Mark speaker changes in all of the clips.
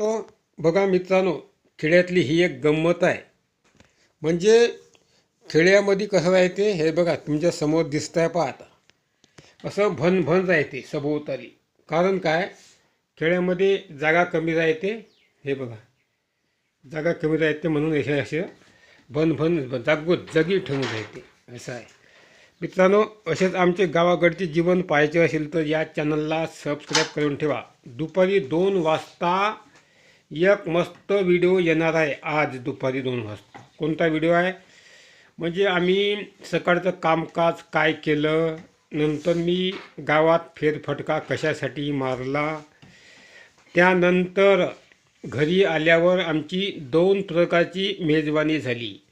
Speaker 1: तो बघा मित्रांनो खेड्यातली ही एक गंमत आहे. म्हणजे खेड्यामध्ये कसं राहते हे बघा तुमच्यासमोर दिसत आहे पाहता असं भन भन राहते सभोवताली. कारण काय? खेड्यामध्ये जागा कमी राहते हे बघा. जागा कमी राहते म्हणून असे असे भन भन जागो जगी ठेवून राहते. असं आहे. मित्रांनो असेच आमचे गावाकडचे जीवन पाहायचे असेल तर या चॅनलला सबस्क्राईब करून ठेवा. दुपारी दोन वाजता एक मस्त व्हिडिओ येणार आहे आज दुपारी दोन वाजता. कोणता व्हिडिओ आहे? म्हणजे आम्ही सकाळचं कामकाज काय केलं नंतर मी गावात फेरफटका कशासाठी मारला त्यानंतर घरी आल्यावर आमची दोन प्रकारची मेजवानी झाली.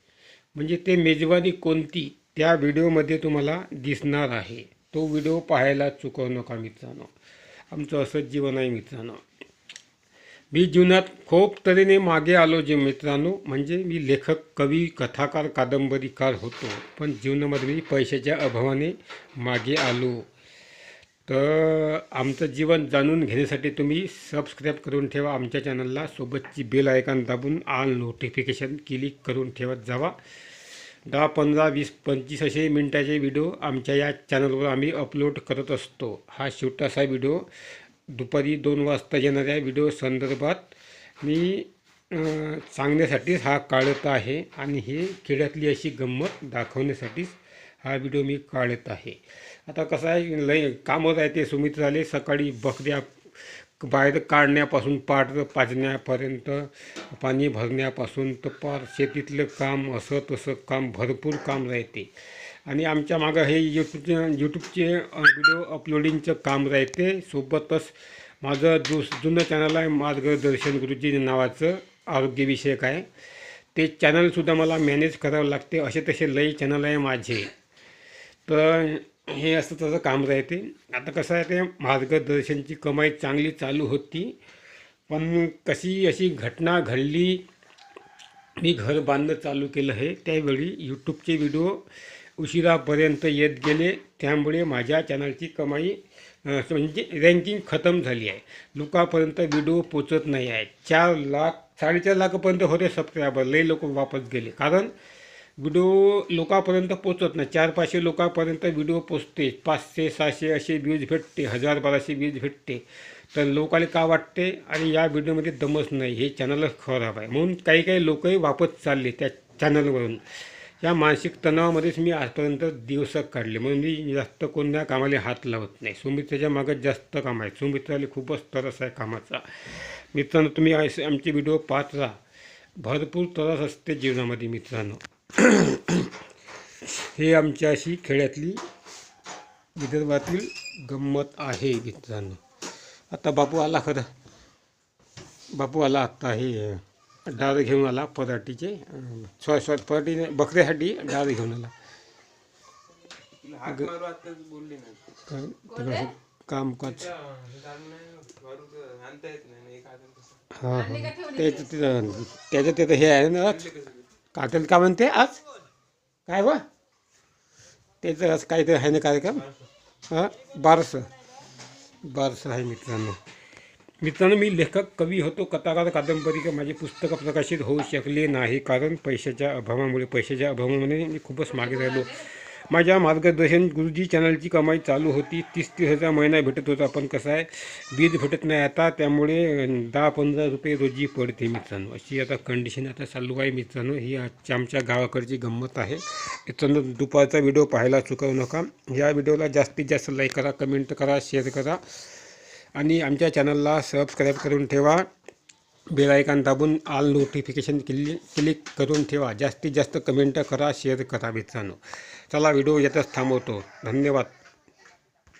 Speaker 1: म्हणजे ते मेजवानी कोणती? त्या व्हिडिओमध्ये तुम्हाला दिसणार आहे. तो व्हिडिओ पाहायला चुकवू नका मित्रांनो. आमचं असंच जीवन आहे मित्रांनो. मी जीवनात खूप तऱ्हेने मागे आलो जे मित्रांनो म्हणजे मी लेखक कवी कथाकार कादंबरीकार होतो पण जीवनामध्ये मी पैशाच्या अभावाने मागे आलो. तर आमचं जीवन जाणून घेण्यासाठी तुम्ही सबस्क्राईब करून ठेवा. आमच्या चॅनलला सोबतची बेल आयकॉन दाबून आल नोटिफिकेशन क्लिक करून ठेवत जावा. दहा पंधरा वीस पंचवीस असे मिनटाचे व्हिडिओ आमच्या या चॅनलवर आम्ही अपलोड करत असतो. हा छोटासा व्हिडिओ दुपारी दोन वाजता येणाऱ्या व्हिडिओ संदर्भात मी सांगण्यासाठीच हा काढत आहे आणि हे खेड्यातली अशी गंमत दाखवण्यासाठीच हा व्हिडिओ मी काढत आहे. आता कसं आहे लय कामं राहते सुमित्राले. सकाळी बकऱ्या बाहेर काढण्यापासून पाट पाजण्यापर्यंत पाणी भरण्यापासून तर पार शेतीतलं काम असं तसं काम भरपूर काम राहते. आणि आमच्या मागं हे यूट्यूब यूट्यूबचे व्हिडिओ अपलोडिंगचं काम राहते. सोबतच माझं जु जुनं चॅनल आहे मार्गदर्शन गुरुजी नावाचं आरोग्यविषयक आहे. ते चॅनलसुद्धा मला मॅनेज करावं लागते. असे तसे लई चॅनल आहे माझे. तर हे असं तसं काम राहते. आता कसं आहे ते मार्गदर्शनची कमाई चांगली चालू होती. पण कशी अशी घटना घडली मी घर बांधणं चालू केलं आहे त्यावेळी यूट्यूबचे व्हिडिओ उशिरापर्यंत येत गेले त्यामुळे माझ्या चॅनलची कमाई म्हणजे रँकिंग खतम झाली आहे. लोकांपर्यंत व्हिडिओ पोचत नाही आहे. चार लाख साडेचार लाखापर्यंत होते सबस्क्रायबर लई लोक वापस गेले. कारण व्हिडिओ लोकांपर्यंत पोचत नाही. चार पाचशे लोकांपर्यंत व्हिडिओ पोचते. पाचशे सहाशे असे व्ह्यूज भेटते. हजार बाराशे व्ह्यूज भेटते. तर लोकाला का वाटते? आणि या व्हिडिओमध्ये दमच नाही. हे चॅनलच खराब आहे. म्हणून काही काही लोकही वापस चालले त्या चॅनलवरून या मानसिक तणावामध्येच मी आजपर्यंत दिवस काढले. म्हणून मी जास्त कोणत्या कामाला हात लावत नाही. सुमित्राच्या मागं जास्त काम आहे. सुमित्राला खूपच त्रास आहे कामाचा. मित्रांनो तुम्ही असे आमचे व्हिडिओ पाहत राहा. भरपूर त्रास असते जीवनामध्ये मित्रांनो. हे आमच्याशी खेड्यातली विदर्भातील गंमत आहे मित्रांनो. आता बापू आला खरं. बापू आला आत्ता हे डाळ घेऊन आला पराठीचे सॉरी सॉरी पराठी नाही, बकऱ्यासाठी डाळ घेऊन आला. कामकाज.
Speaker 2: आदम कसं?
Speaker 1: हां हां. त्याचं तिथं त्याचं तिथं हे आहे ना आज काटेल का म्हणते आज? काय बा त्याचं आज काहीतरी आहे ना कार्यक्रम? हां बारसं. बारसं आहे मित्रांनो. मित्रांनो मी लेखक कवी होतो कथाकार कादंबरी माझे पुस्तकं प्रकाशित होऊ शकले नाही कारण पैशाच्या अभावामुळे पैशाच्या अभावामुळे मी खूपच मागे राहिलो. माझ्या मार्गदर्शन गुरुजी चॅनलची कमाई चालू होती. तीस तीस हजार महिना भेटत होता पण कसं आहे बीज भेटत नाही आता त्यामुळे दहा पंधरा रुपये रोजी पडते मित्रांनो. अशी आता कंडिशन आता चालू आहे मित्रांनो. ही आजच्या आमच्या गावाकडची गंमत आहे. मित्रांनो दुपारचा व्हिडिओ पाहायला चुकवू नका. या व्हिडिओला जास्तीत जास्त लाईक करा कमेंट करा शेअर करा. आणि आमच्या चॅनलला सबस्क्राईब करून ठेवा. बेल दाबून ऑल नोटिफिकेशन क्लिक क्लिक करून ठेवा. जास्तीत जास्त कमेंट करा शेअर करा मित्रांनो. चला व्हिडिओ येतच थांबवतो. धन्यवाद.